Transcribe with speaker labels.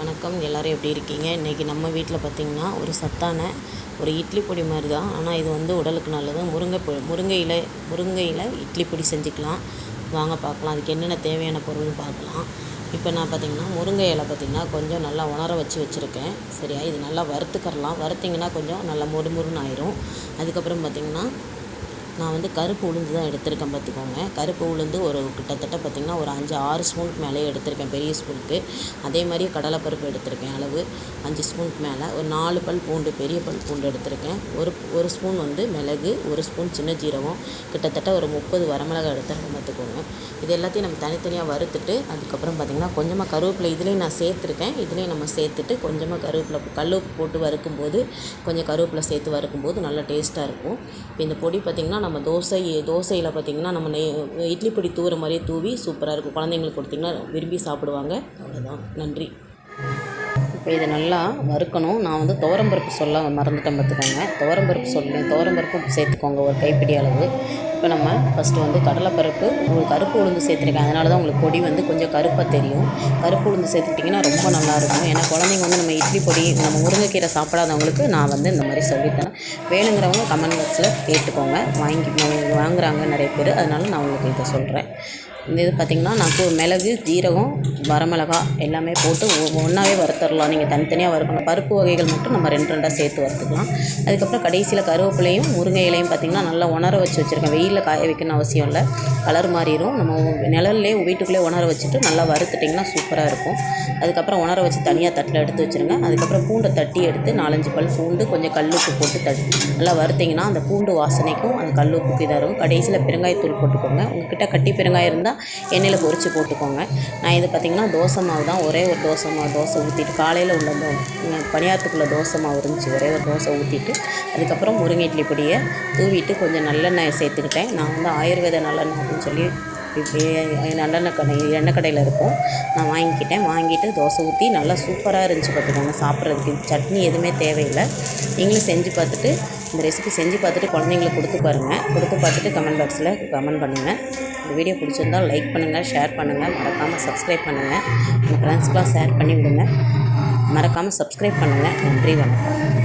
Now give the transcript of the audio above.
Speaker 1: வணக்கம் எல்லோரும் எப்படி இருக்கீங்க? இன்றைக்கி நம்ம வீட்டில் பார்த்திங்கன்னா ஒரு சத்தான ஒரு இட்லி பொடி மாதிரி தான் ஆனால் இது வந்து உடலுக்கு நல்லது. முருங்கை பொ முருங்கை இலை முருங்கை இலை இட்லி பொடி செஞ்சுக்கலாம். வாங்க பார்க்கலாம் அதுக்கு என்னென்ன தேவையான பொருள்னு பார்க்கலாம் இப்போ நான் பார்த்திங்கன்னா முருங்கை இலை பார்த்திங்கன்னா கொஞ்சம் நல்லா உணர வச்சு வச்சுருக்கேன். சரியா? இது நல்லா வறுத்துக்கரலாம். வறுத்திங்கன்னா கொஞ்சம் நல்லா மொறுமொறுன்னு ஆயிரும். அதுக்கப்புறம் பார்த்திங்கன்னா நான் வந்து கருப்பு உளுந்து தான் எடுத்திருக்கேன் பார்த்துக்கோங்க. கருப்பு உளுந்து ஒரு கிட்டத்தட்ட பார்த்திங்கன்னா ஒரு அஞ்சு ஆறு ஸ்பூனுக்கு மேலே எடுத்திருக்கேன் பெரிய ஸ்பூனுக்கு அதே மாதிரி கடலைப்பருப்பு எடுத்திருக்கேன் அளவு அஞ்சு ஸ்பூனுக்கு மேலே. ஒரு நாலு பல் பூண்டு பெரிய பல் பூண்டு எடுத்திருக்கேன். ஒரு ஒரு ஸ்பூன் வந்து மிளகு ஒரு ஸ்பூன் சின்ன ஜீரகம் கிட்டத்தட்ட ஒரு முப்பது வரமிளகாய் எடுத்திருக்கேன் பார்த்துக்கோங்க. இது எல்லாத்தையும் நம்ம தனித்தனியாக வறுத்துட்டு அதுக்கப்புறம் பார்த்திங்கன்னா கொஞ்சமாக கருவேப்பிலை இதுலேயும் நான் சேர்த்துருக்கேன். இதுலேயும் நம்ம சேர்த்துட்டு கொஞ்சமாக கருவேப்பிலை கல் உப்பு போட்டு வறுக்கும்போது கொஞ்சம் கருவேப்பிலை சேர்த்து வறுக்கும்போது நல்லா டேஸ்ட்டாக இருக்கும். இப்போ இந்த பொடி பார்த்திங்கன்னா நம்ம தோசை தோசையில் பார்த்திங்கன்னா நம்ம நெய் இட்லி பொடி தூவுற மாதிரியே தூவி சூப்பராக இருக்கும். குழந்தைங்களுக்கு கொடுத்திங்கன்னா விரும்பி சாப்பிடுவாங்க. அவ்வளோதான் நன்றி. இப்போ இதை நல்லா வறுக்கணும். நான் வந்து துவரம்பருப்பு சொல்ல மறந்துட்டேன் பார்த்துக்கோங்க. துவரம்பருப்பு சொல்லேன் துவரம்பருப்பு சேர்த்துக்கோங்க. ஒரு கைப்பிடி அளவு. இப்போ நம்ம ஃபஸ்ட்டு வந்து கடலைப்பருப்பு உங்களுக்கு கருப்பு உளுந்து சேர்த்துருக்கேன். அதனால தான் உங்களுக்கு பொடி வந்து கொஞ்சம் கருப்பாக தெரியும். கருப்பு உளுந்து சேர்த்துக்கிட்டிங்கன்னா ரொம்ப நல்லாயிருக்கும். ஏன்னா குழந்தைங்க வந்து நம்ம இட்லி பொடி நம்ம முருங்கைக்கீரை சாப்பிடாதவங்களுக்கு நான் வந்து இந்த மாதிரி சொல்லித்தரேன். வேணுங்கிறவங்க கமெண்ட் பாக்ஸில் கேட்டுக்கோங்க. வாங்கி வாங்குறாங்க நிறைய பேர். அதனால நான் உங்களுக்கு இதை சொல்கிறேன் இந்த இது பார்த்திங்கன்னா நான் மிளகு ஜீரகம் வரமிளகா எல்லாமே போட்டு ஒன்றாவே வறுத்தரலாம். நீங்கள் தனித்தனியாக வறுக்கணும். பருப்பு வகைகள் மட்டும் நம்ம ரெண்டு ரெண்டாக சேர்த்து வறுத்துக்கலாம். அதுக்கப்புறம் கடைசியில் கருவேப்பிலையும் முருங்கை இலையும் பார்த்திங்கன்னா நல்லா உணர வச்சு வச்சுருக்கேன். வெயிலில் காய வைக்கணும்னு அவசியம் இல்லை. கலர் மாறிடும் நம்ம நிழல்லே வீட்டுக்குள்ளே உணர வச்சுட்டு நல்லா வறுத்துட்டிங்கன்னா சூப்பராக இருக்கும். அதுக்கப்புறம் உணர வச்சு தனியாக தட்டில் எடுத்து வச்சுருங்க. அதுக்கப்புறம் பூண்டை தட்டி எடுத்து நாலஞ்சு பல் பூண்டு கொஞ்சம் கல்லுப்பு போட்டு தட்டி நல்லா வறுத்திங்கன்னா அந்த பூண்டு வாசனைக்கும் அந்த கல்லுப்புக்கு இதாக இருக்கும் கடைசியில் பெருங்காயத்தூள் போட்டுக்கோங்க. உங்ககிட்ட கட்டி பெருங்காயம் இருந்தால் எண்ணெயில் பொரித்து போட்டுக்கோங்க. நான் இது பார்த்திங்கன்னா தோசை மாவு தான். ஒரே ஒரு தோசை மாவு தோசை ஊற்றிட்டு காலையில் உள்ள பணியாரத்துக்குள்ளே தோசை மாவு இருந்துச்சு. ஒரே ஒரு தோசை ஊற்றிட்டு அதுக்கப்புறம் முருங்கை இட்லி பொடியை தூவிட்டு கொஞ்சம் நல்லெண்ணெய் சேர்த்துக்கிட்டேன். நான் வந்து ஆயுர்வேத நல்லெண்ணெய் அப்படின்னு சொல்லி நல்லெண்ணெய் கடை எண்ணெய் கடையில் இருக்கும். நான் வாங்கிக்கிட்டேன். வாங்கிட்டு தோசை ஊற்றி நல்லா சூப்பராக இருந்துச்சு பார்த்துக்கோங்க சாப்பிட்றதுக்கு. சட்னி எதுவுமே தேவையில்லை. நீங்களும் செஞ்சு பார்த்துட்டு இந்த ரெசிபி செஞ்சு பார்த்துட்டு குழந்தைங்களுக்கு கொடுத்து பாருங்கள் கொடுத்து பார்த்துட்டு கமெண்ட் பாக்ஸில் கமெண்ட் பண்ணுங்கள் இந்த வீடியோ பிடிச்சிருந்தால் லைக் பண்ணுங்கள் ஷேர் பண்ணுங்கள் மறக்காமல் சப்ஸ்கிரைப் பண்ணுங்கள். உங்கள் ஃப்ரெண்ட்ஸ்க்கெலாம் ஷேர் பண்ணி விடுங்க மறக்காமல் சப்ஸ்கிரைப் பண்ணுங்கள். நன்றி வணக்கம்.